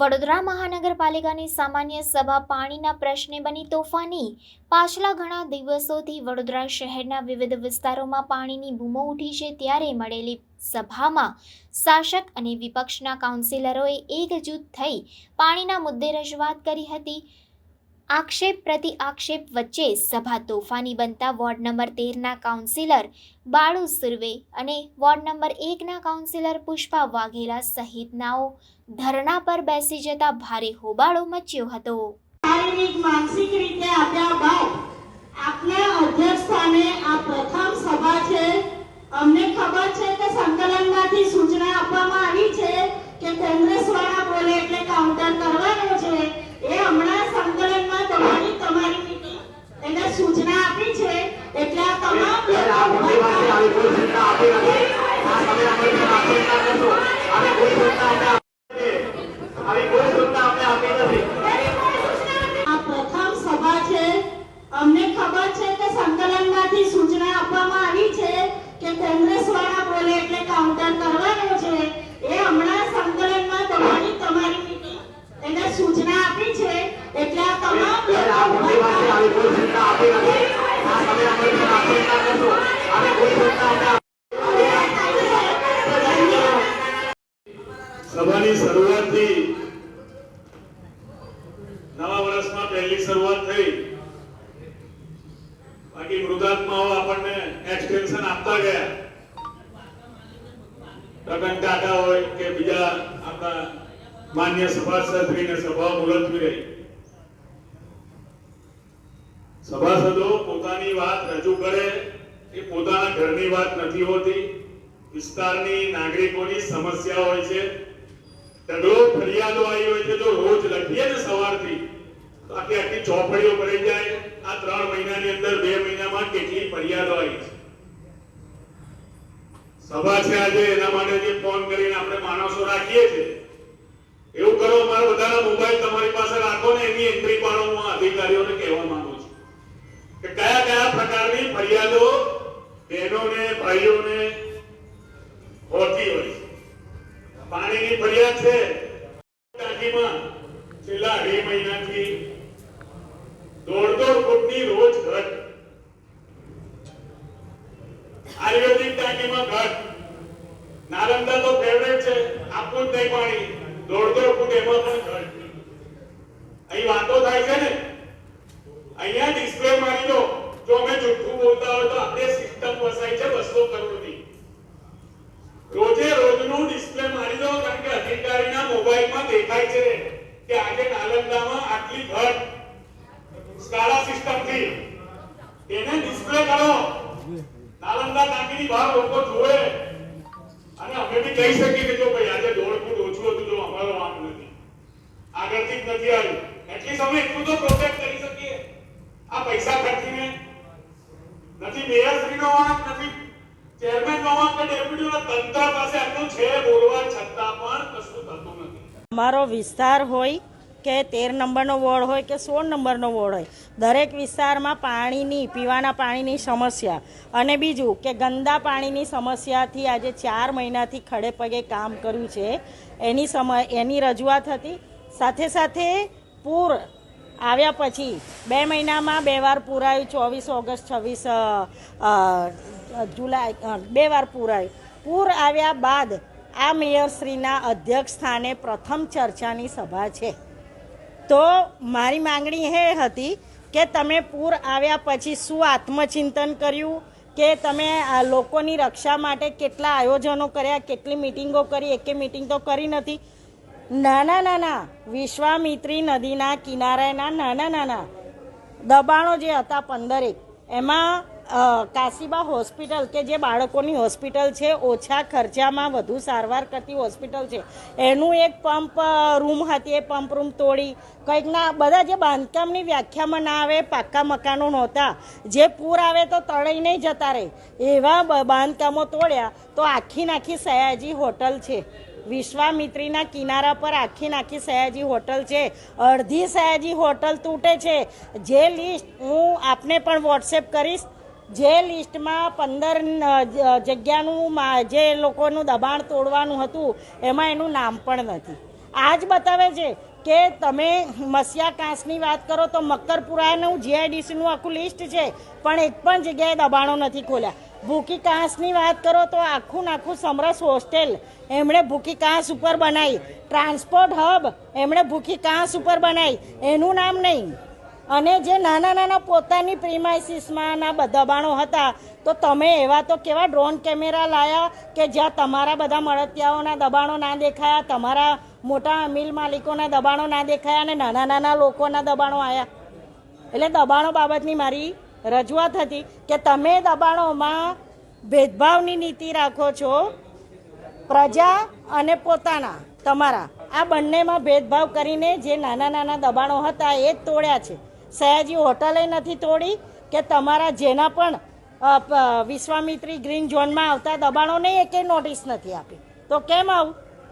વડોદરા મહાનગરપાલિકાની સામાન્ય સભા પાણીના પ્રશ્ને બની તોફાની. પાછલા ઘણા દિવસોથી વડોદરા શહેરના વિવિધ વિસ્તારોમાં પાણીની બૂમો ઉઠી છે ત્યારે મળેલી સભામાં શાસક અને વિપક્ષના કાઉન્સિલરોએ એકજૂથ થઈ પાણીના મુદ્દે રજૂઆત કરી હતી. આક્ષેપ પ્રતિ આક્ષેપ વચ્ચે સભા તોફાની બનતા વોર્ડ નંબર તેરના કાઉન્સિલર બાળુ સુરવે અને વોર્ડ નંબર એકના કાઉન્સિલર પુષ્પા વાઘેલા સહિતનાઓ ધરણા પર બેસી જતા ભારે હોબાળો મચ્યો હતો. શારીરિક, માનસિક રીતે આપ્યા બાદ આપના અધ્યક્ષ સ્થાને આ પ્રથમ સભા છે. અમને ખબર છે કે સંકલનમાંથી સૂચના આપવામાં આવી છે કે કોંગ્રેસ વાળા બોલે એટલે કાઉન્ટર કરવાનો છે એ હમણાં સંકલનમાં તમારી તમારી meeting એને સૂચના આપી છે એટલે આ તમામ આ મોટી વાત છે આવી કોઈ સૂચના આપી નથી આ તમે અમને આપી કરશો આવી કોઈ સૂચના અમને આપી નથી. આવી કોઈ સૂચના અમને આપી નથી આ પ્રથમ સભા છે અમને ખબર છે કે સંકલનમાંથી સૂચના આપવામાં આવી છે કે કોંગ્રેસ વાળા બોલે એટલે કાઉન્ટર કરવાનો છે એ હમણાં સંકલનમાં તમારી તમારી meeting એને સૂચના આપી છે એટલે આ તમામ આ મોટી વાત છે આવી કોઈ સૂચના આપી નથી આ તમે અમને આપી કરશો આવી કોઈ સૂચના અમને સભાની શરૂઆતથી નવા વર્ષમાં પહેલી શરૂઆત થઈ બાકી આપણને એક્સટેન્શન આપતા ગયા. રતન કાકા હોય કે બીજા આપણા માન્ય સભાસદશ્રીને સભા મુલતવી રહી. સભાસદો પોતાની વાત રજૂ કરે એ પોતાના ઘરની વાત નથી હોતી. વિસ્તારની નાગરિકોની સમસ્યા હોય છે. ઢગલો, ફરિયાદો આવી હોય છે. જો રોજ લખીએ ને સવારથી, તો આખી આખી ચોપડીઓ ભરાઈ જાય. આ ત્રણ મહિનાની અંદર બે મહિનામાં કેટલી ફરિયાદો આવી સભા છે આજે, એના માટે જે ફોન કરીને આપણે માણસો રાખીએ છીએ. એવું કરો, મારા બધાના મોબાઈલ તમારી પાસે રાખો ને, એની એન્ટ્રી પાડો, હું અધિકારીઓને કહેવા માંગુ છું કે કયા કયા પ્રકારની ફરિયાદો બહેનોને ભાઈઓને હોતી હોય છે પાણીની ફરિયાદ છે ટાંકીમાં છેલ્લા અઢી મહિનાથી દોઢ દોઢ રોજ ઘટ. આયુર્વેદિક ટાંકીમાં ઘટ. નાલંદા તો ફેવરેટ છે આપવું જ નહીં પાણી દોઢ ફૂટ એમાં પણ ઘટ. અહીં વાતો થાય છે ને? અહીંયા ડિસ્પ્લે મારી દો જો અમે જુઠ્ઠું બોલતા હોય તો આપણે સિસ્ટમ વસાઈ છે બસો કરોડની. રોજે રોજનું ડિસ્પ્લે મારી દો કારણ કે અધિકારીના મોબાઈલમાં દેખાય છે કે આજે નાલંદામાં આટલી ઘટ. સ્કાલા સિસ્ટમથી. એને ડિસ્પ્લે કરો. નાલંદા ટાંકીની બહાર લોકો જોવે અને અમે બી કહી શકીએ કે જો ભાઈ આજે દોઢ ફૂટ ઓછું હતું તો અમારો વાંક નથી. આગળથી જ નથી આવ્યું. એટલીસ્ટ અમે એટલું તો પ્રોટેક્ટ કરી શકીએ. આ પૈસા ખર્ચીને. નથી મેયરશ્રીનો વાંક, નથી ચેરમેન નો વાંક કે ડેપ્યુટીનો તંત્ર પાસે આટલું છે બોલવા છતાં પણ કશું થતું નથી. અમારો વિસ્તાર હોય કે તેર નંબરનો વોર્ડ હોય કે સોળ નંબરનો વોર્ડ હોય. દરેક વિસ્તારમાં પાણીની, પીવાના પાણીની સમસ્યા. અને બીજું કે ગંદા પાણીની સમસ્યાથી આજે ચાર મહિનાથી ખડે પગે કામ કર્યું છે. એની સમય, એની રજૂઆત હતી. સાથે સાથે પૂર આવ્યા પછી બે મહિનામાં બે વાર પૂરાયું, ચોવીસ ઓગસ્ટ, છવ્વીસ જુલાઈ બે વાર પૂરાયું. પૂર આવ્યા બાદ આ મેયરશ્રીના અધ્યક્ષ સ્થાને પ્રથમ ચર્ચાની સભા છે. તો મારી માંગણી એ હતી કે તમે પૂર આવ્યા પછી શું આત્મચિંતન કર્યું? કે તમે લોકોની રક્ષા માટે કેટલા આયોજનો કર્યા, કેટલી મિટિંગો કરી, એકે મિટિંગ તો કરી નથી? નાના નાના વિશ્વામિત્રી નદીના કિનારાના નાના નાના દબાણો જે હતા પંદરેક, એમાં કાશીબા હોસ્પિટલ કે જે બાળકોની હોસ્પિટલ છે, ઓછા ખર્ચામાં વધુ સારવાર કરતી હોસ્પિટલ છે. એનું એક પંપ રૂમ હતી, એ પંપ રૂમ તોડી. કંઈકના બધા જે બાંધકામની વ્યાખ્યામાં ના આવે, પાક્કા મકાનો નહોતા. જે પૂર આવે તો તળાઈ નહીં જતા રહે. એવા બાંધકામો તોડ્યા તો આખી નાખી સયાજી હોટલ છે. વિશ્વામિત્રીના કિનારા પર આખી નાખી સયાજી હોટલ છે. અડધી સયાજી હોટલ તૂટે છે. જે લિસ્ટ હું આપને પણ વોટ્સએપ કરીશ. જે લિસ્ટમાં પંદર જગ્યાનું જે લોકોનું દબાણ તોડવાનું હતું, એમાં એનું નામ પણ નથી. આ જ બતાવે છે કે તમે મસિયા કાંસની વાત કરો તો મક્કરપુરાનું જીઆઈડીસીનું આખું લિસ્ટ છે, પણ એક પણ જગ્યાએ દબાણો નથી ખોલ્યા. ભૂકી કાંસની વાત કરો તો આખું નાખું સમરસ હોસ્ટેલ એમણે ભૂકી કાંસ ઉપર બનાવી. ટ્રાન્સપોર્ટ હબ એમણે ભૂકી કાંસ ઉપર બનાવી. એનું નામ નહીં. અને જે નાના નાના પોતાની પ્રિમાઇસીસમાં ના દબાણો હતા, તો તમે એવા તો કેવા ડ્રોન કેમેરા લાયા કે જ્યાં તમારા બધા મળતિયાઓના દબાણો ના દેખાયા, તમારા મોટા મિલ માલિકોના દબાણો ના દેખાયા અને નાના નાના લોકોના દબાણો આવ્યા એટલે દબાણો બાબતની મારી રજૂઆત હતી કે તમે દબાણોમાં ભેદભાવની નીતિ રાખો છો, પ્રજા અને પોતાના, તમારા. આ બંનેમાં ભેદભાવ કરીને જે નાના નાના દબાણો હતા એ તોડ્યા છે. સયાજી હોટલે નથી તોડી કે તમારા જેના પણ વિશ્વામિત્રી ગ્રીન ઝોનમાં આવતા દબાણોને એકે નોટિસ નથી આપી. તો કેમ આવું?